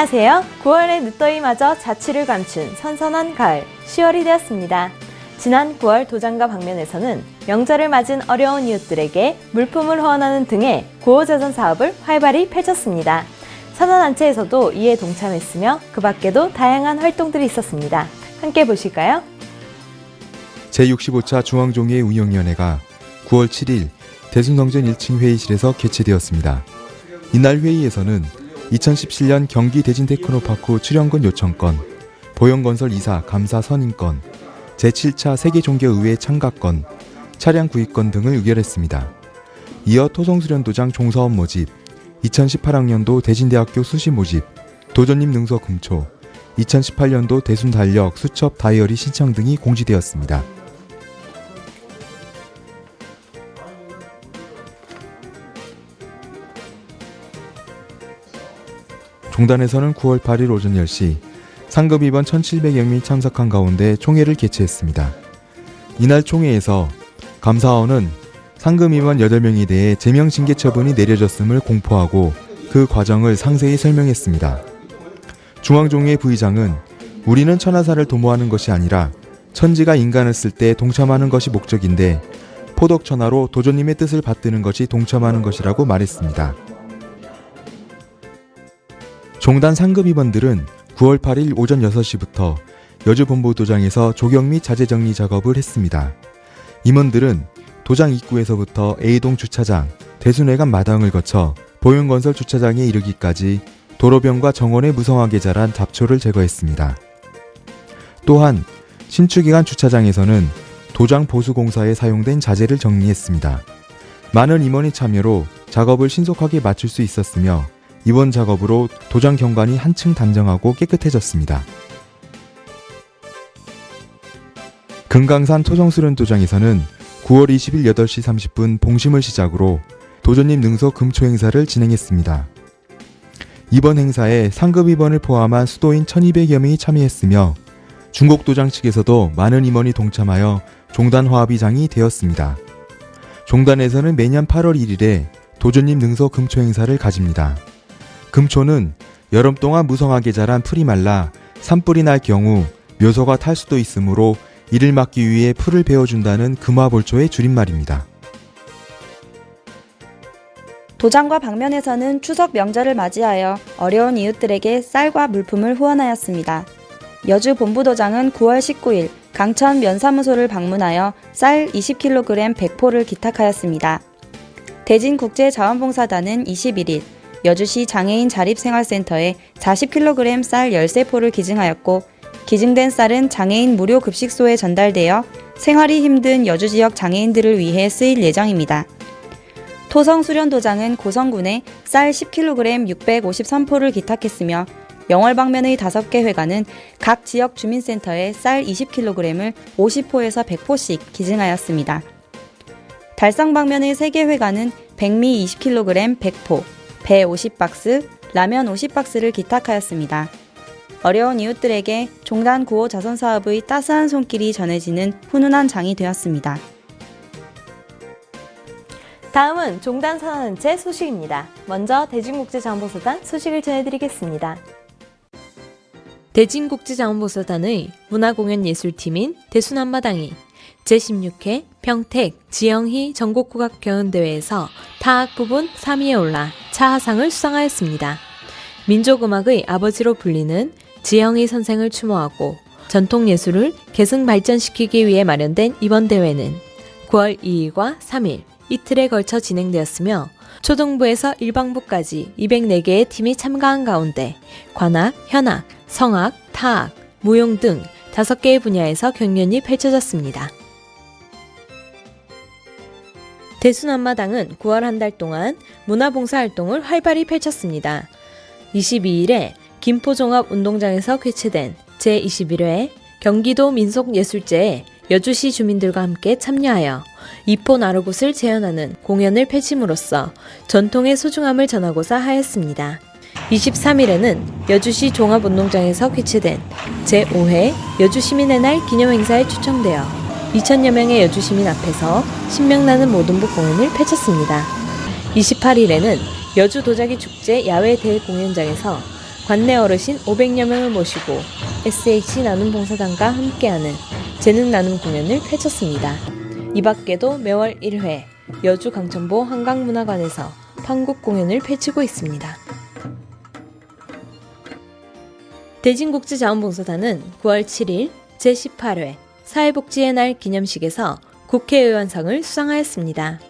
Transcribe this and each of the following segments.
안녕하세요. 9월의 늦더위마저 자취를 감춘 선선한 가을 10월이 되었습니다. 지난 9월 도장과 방면에서는 명절을 맞은 어려운 이웃들에게 물품을 후원하는 등의 구호자선 사업을 활발히 펼쳤습니다. 선언단체에서도 이에 동참했으며 그 밖에도 다양한 활동들이 있었습니다. 함께 보실까요? 제65차 중앙종회 운영위원회가 9월 7일 대순성전 1층 회의실에서 개최되었습니다. 이날 회의에서는 2017년 경기 대진 테크노파크 출연권 요청권, 보영건설 이사 감사 선임권, 제7차 세계종교의회 참가권, 차량 구입권 등을 의결했습니다. 이어 토성수련도장 종사원 모집, 2018학년도 대진대학교 수시 모집, 도전님 능서 금초, 2018년도 대순 달력 수첩 다이어리 신청 등이 공지되었습니다. 종단에서는 9월 8일 오전 10시 상급 입원 1,700여 명이 참석한 가운데 총회를 개최했습니다. 이날 총회에서 감사원은 상급 입원 8명에 대해 제명 징계 처분이 내려졌음을 공포하고 그 과정을 상세히 설명했습니다. 중앙종회 부의장은 우리는 천하사를 도모하는 것이 아니라 천지가 인간을 쓸 때 동참하는 것이 목적인데 포덕천하로 도조님의 뜻을 받드는 것이 동참하는 것이라고 말했습니다. 종단 상급 임원들은 9월 8일 오전 6시부터 여주본부 도장에서 조경 및 자재 정리 작업을 했습니다. 임원들은 도장 입구에서부터 A동 주차장, 대순회관 마당을 거쳐 보윤건설 주차장에 이르기까지 도로변과 정원에 무성하게 자란 잡초를 제거했습니다. 또한 신축기간 주차장에서는 도장 보수 공사에 사용된 자재를 정리했습니다. 많은 임원의 참여로 작업을 신속하게 마칠 수 있었으며 이번 작업으로 도장 경관이 한층 단정하고 깨끗해졌습니다. 금강산 토정수련 도장에서는 9월 20일 8시 30분 봉심을 시작으로 도전님 능서 금초 행사를 진행했습니다. 이번 행사에 상급 임원을 포함한 수도인 1200여 명이 참여했으며 중국 도장 측에서도 많은 임원이 동참하여 종단 화합의장이 되었습니다. 종단에서는 매년 8월 1일에 도전님 능서 금초 행사를 가집니다. 금초는 여름 동안 무성하게 자란 풀이 말라 산불이 날 경우 묘소가 탈 수도 있으므로 이를 막기 위해 풀을 베어준다는 금화볼초의 줄임말입니다. 도장과 방면에서는 추석 명절을 맞이하여 어려운 이웃들에게 쌀과 물품을 후원하였습니다. 여주 본부도장은 9월 19일 강천 면사무소를 방문하여 쌀 20kg 100포를 기탁하였습니다. 대진국제자원봉사단은 21일 여주시 장애인 자립생활센터에 40kg 쌀 13포를 기증하였고 기증된 쌀은 장애인 무료 급식소에 전달되어 생활이 힘든 여주 지역 장애인들을 위해 쓰일 예정입니다. 토성 수련도장은 고성군에 쌀 10kg 653포를 기탁했으며 영월 방면의 5개 회관은 각 지역 주민센터에 쌀 20kg을 50포에서 100포씩 기증하였습니다. 달성 방면의 3개 회관은 백미 20kg 100포, 배 50박스, 라면 50박스를 기탁하였습니다. 어려운 이웃들에게 종단 구호 자선 사업의 따스한 손길이 전해지는 훈훈한 장이 되었습니다. 다음은 종단 선언단체 소식입니다. 먼저 대진국제자원봉사단 소식을 전해드리겠습니다. 대진국제자원봉사단의 문화공연예술팀인 대순한마당이 제16회 평택 지영희 전국국악 경연대회에서 타악 부분 3위에 올라 차하상을 수상하였습니다. 민족음악의 아버지로 불리는 지영희 선생을 추모하고 전통예술을 계승 발전시키기 위해 마련된 이번 대회는 9월 2일과 3일 이틀에 걸쳐 진행되었으며 초등부에서 일반부까지 204개의 팀이 참가한 가운데 관악, 현악, 성악, 타악, 무용 등 5개의 분야에서 경연이 펼쳐졌습니다. 대순한마당은 9월 한 달 동안 문화봉사활동을 활발히 펼쳤습니다. 22일에 김포종합운동장에서 개최된 제21회 경기도 민속예술제에 여주시 주민들과 함께 참여하여 이포 나루굿을 재현하는 공연을 펼침으로써 전통의 소중함을 전하고자 하였습니다. 23일에는 여주시 종합운동장에서 개최된 제5회 여주시민의 날 기념행사에 초청되어 2천여 명의 여주시민 앞에서 신명나는 모든부 공연을 펼쳤습니다. 28일에는 여주 도자기 축제 야외 대회 공연장에서 관내 어르신 500여 명을 모시고 SH 나눔 봉사단과 함께하는 재능 나눔 공연을 펼쳤습니다. 이 밖에도 매월 1회 여주 강천보 한강문화관에서 판국 공연을 펼치고 있습니다. 대진국제자원봉사단은 9월 7일 제18회 사회복지의 날 기념식에서 국회의원상을 수상하였습니다.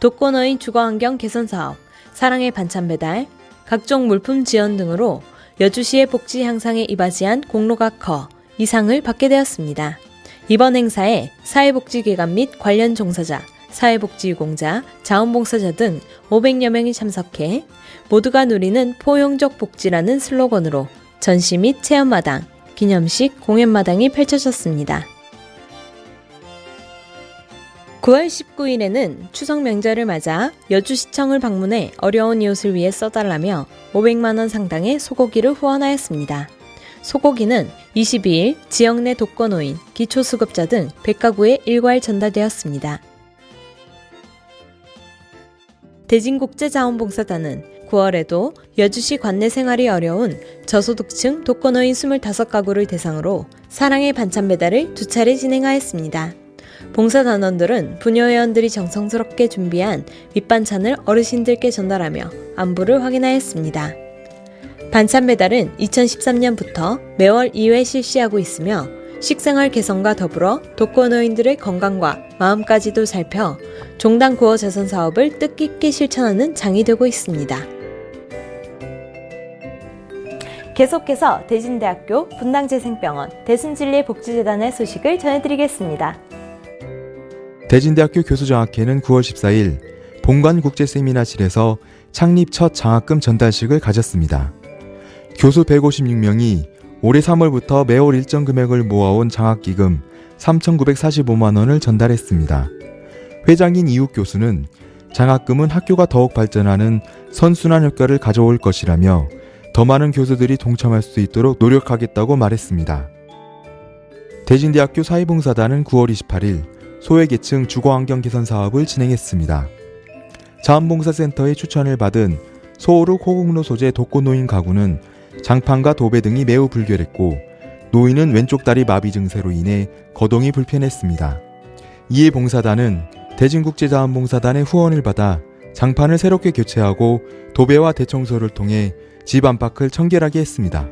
독거노인 주거환경 개선 사업, 사랑의 반찬 배달, 각종 물품 지원 등으로 여주시의 복지 향상에 이바지한 공로가 커 이 상을 받게 되었습니다. 이번 행사에 사회복지기관 및 관련 종사자, 사회복지유공자, 자원봉사자 등 500여 명이 참석해 모두가 누리는 포용적 복지라는 슬로건으로 전시 및 체험마당, 기념식, 공연마당이 펼쳐졌습니다. 9월 19일에는 추석 명절을 맞아 여주시청을 방문해 어려운 이웃을 위해 써달라며 500만원 상당의 소고기를 후원하였습니다. 소고기는 22일 지역 내 독거노인, 기초수급자 등 100가구에 일괄 전달되었습니다. 대진국제자원봉사단은 9월에도 여주시 관내 생활이 어려운 저소득층 독거노인 25가구를 대상으로 사랑의 반찬 배달을 두 차례 진행하였습니다. 봉사단원들은 부녀회원들이 정성스럽게 준비한 밑반찬을 어르신들께 전달하며 안부를 확인하였습니다. 반찬 배달은 2013년부터 매월 2회 실시하고 있으며 식생활 개선과 더불어 독거노인들의 건강과 마음까지도 살펴 종단 구호 자선 사업을 뜻깊게 실천하는 장이 되고 있습니다. 계속해서 대진대학교 분당재생병원 대순진리복지재단의 소식을 전해드리겠습니다. 대진대학교 교수장학회는 9월 14일 본관 국제세미나실에서 창립 첫 장학금 전달식을 가졌습니다. 교수 156명이 올해 3월부터 매월 일정 금액을 모아온 장학기금 3,945만 원을 전달했습니다. 회장인 이욱 교수는 장학금은 학교가 더욱 발전하는 선순환 효과를 가져올 것이라며 더 많은 교수들이 동참할 수 있도록 노력하겠다고 말했습니다. 대진대학교 사회봉사단은 9월 28일 소외계층 주거환경 개선 사업을 진행했습니다. 자원봉사센터의 추천을 받은 소오르 호국로 소재 독거노인 가구는 장판과 도배 등이 매우 불결했고 노인은 왼쪽 다리 마비 증세로 인해 거동이 불편했습니다. 이에 봉사단은 대진국제자원봉사단의 후원을 받아 장판을 새롭게 교체하고 도배와 대청소를 통해 집 안팎을 청결하게 했습니다.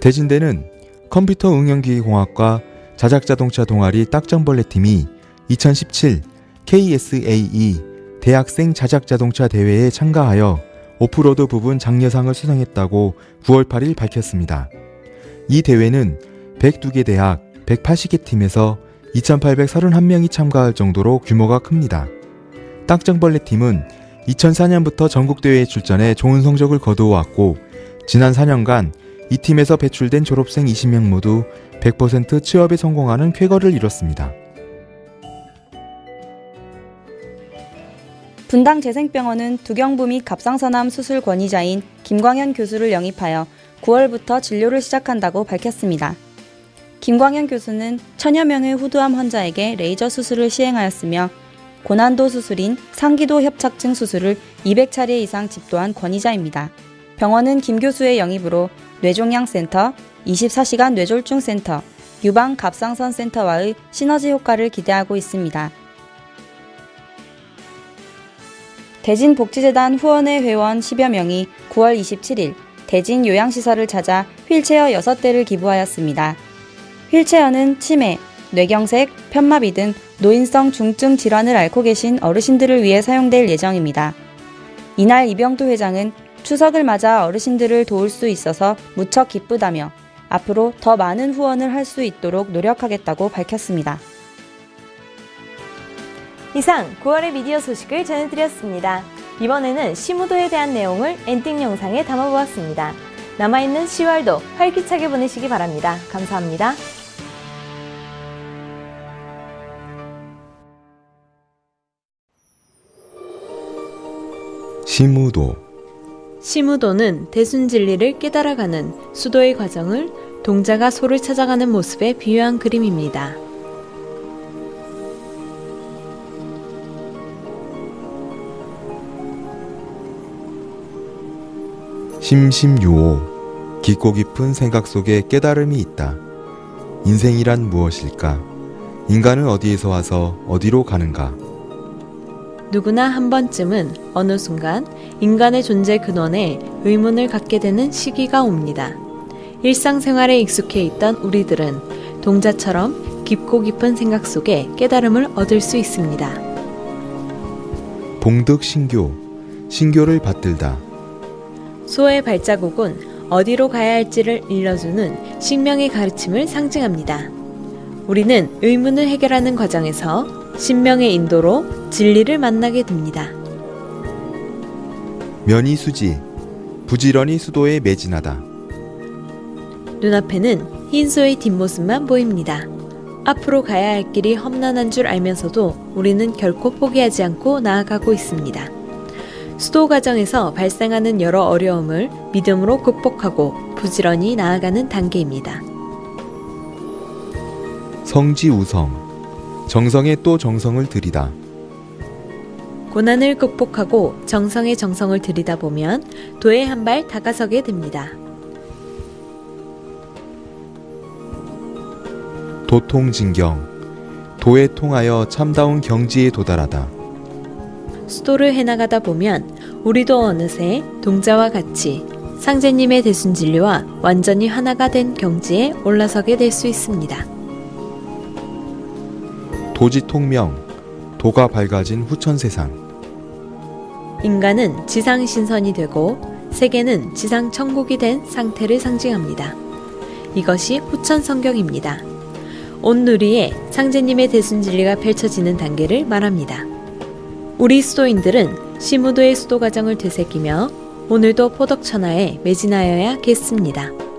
대진대는 컴퓨터 응용기계공학과 자작자동차 동아리 딱정벌레 팀이 2017 KSAE 대학생 자작자동차 대회에 참가하여 오프로드 부분 장려상을 수상했다고 9월 8일 밝혔습니다. 이 대회는 102개 대학 180개 팀에서 2,831명이 참가할 정도로 규모가 큽니다. 딱정벌레 팀은 2004년부터 전국대회에 출전해 좋은 성적을 거두어왔고 지난 4년간 이 팀에서 배출된 졸업생 20명 모두 100% 취업에 성공하는 쾌거를 이뤘습니다. 분당 재생병원은 두경부 및 갑상선암 수술 권위자인 김광현 교수를 영입하여 9월부터 진료를 시작한다고 밝혔습니다. 김광현 교수는 천여 명의 후두암 환자에게 레이저 수술을 시행하였으며 고난도 수술인 상기도 협착증 수술을 200차례 이상 집도한 권위자입니다. 병원은 김 교수의 영입으로 뇌종양센터, 24시간 뇌졸중 센터, 유방 갑상선 센터와의 시너지 효과를 기대하고 있습니다. 대진복지재단 후원회 회원 10여 명이 9월 27일 대진 요양시설을 찾아 휠체어 6대를 기부하였습니다. 휠체어는 치매, 뇌경색, 편마비 등 노인성 중증 질환을 앓고 계신 어르신들을 위해 사용될 예정입니다. 이날 이병도 회장은 추석을 맞아 어르신들을 도울 수 있어서 무척 기쁘다며 앞으로 더 많은 후원을 할 수 있도록 노력하겠다고 밝혔습니다. 이상 9월의 미디어 소식을 전해드렸습니다. 이번에는 시무도에 대한 내용을 엔딩 영상에 담아보았습니다. 남아있는 10월도 활기차게 보내시기 바랍니다. 감사합니다. 시무도 시무도는 대순진리를 깨달아가는 수도의 과정을 동자가 소를 찾아가는 모습에 비유한 그림입니다. 심심유오 깊고 깊은 생각 속에 깨달음이 있다. 인생이란 무엇일까? 인간은 어디에서 와서 어디로 가는가? 누구나 한 번쯤은 어느 순간 인간의 존재 근원에 의문을 갖게 되는 시기가 옵니다. 일상생활에 익숙해 있던 우리들은 동자처럼 깊고 깊은 생각 속에 깨달음을 얻을 수 있습니다. 봉득 신교, 신교를 받들다. 소의 발자국은 어디로 가야 할지를 일러주는 신명의 가르침을 상징합니다. 우리는 의문을 해결하는 과정에서 신명의 인도로 진리를 만나게 됩니다. 면이 수지, 부지런히 수도에 매진하다. 눈앞에는 흰 소의 뒷모습만 보입니다. 앞으로 가야 할 길이 험난한 줄 알면서도 우리는 결코 포기하지 않고 나아가고 있습니다. 수도 과정에서 발생하는 여러 어려움을 믿음으로 극복하고 부지런히 나아가는 단계입니다. 성지 우성, 정성에 또 정성을 들이다. 고난을 극복하고 정성의 정성을 들이다 보면 도에 한 발 다가서게 됩니다. 도통진경, 도에 통하여 참다운 경지에 도달하다. 수도를 해나가다 보면 우리도 어느새 동자와 같이 상제님의 대순진리와 완전히 하나가 된 경지에 올라서게 될 수 있습니다. 도지 통명, 도가 밝아진 후천 세상. 인간은 지상 신선이 되고 세계는 지상 천국이 된 상태를 상징합니다. 이것이 후천 성경입니다. 온 누리에 상제님의 대순 진리가 펼쳐지는 단계를 말합니다. 우리 수도인들은 시무도의 수도 과정을 되새기며 오늘도 포덕천하에 매진하여야겠습니다.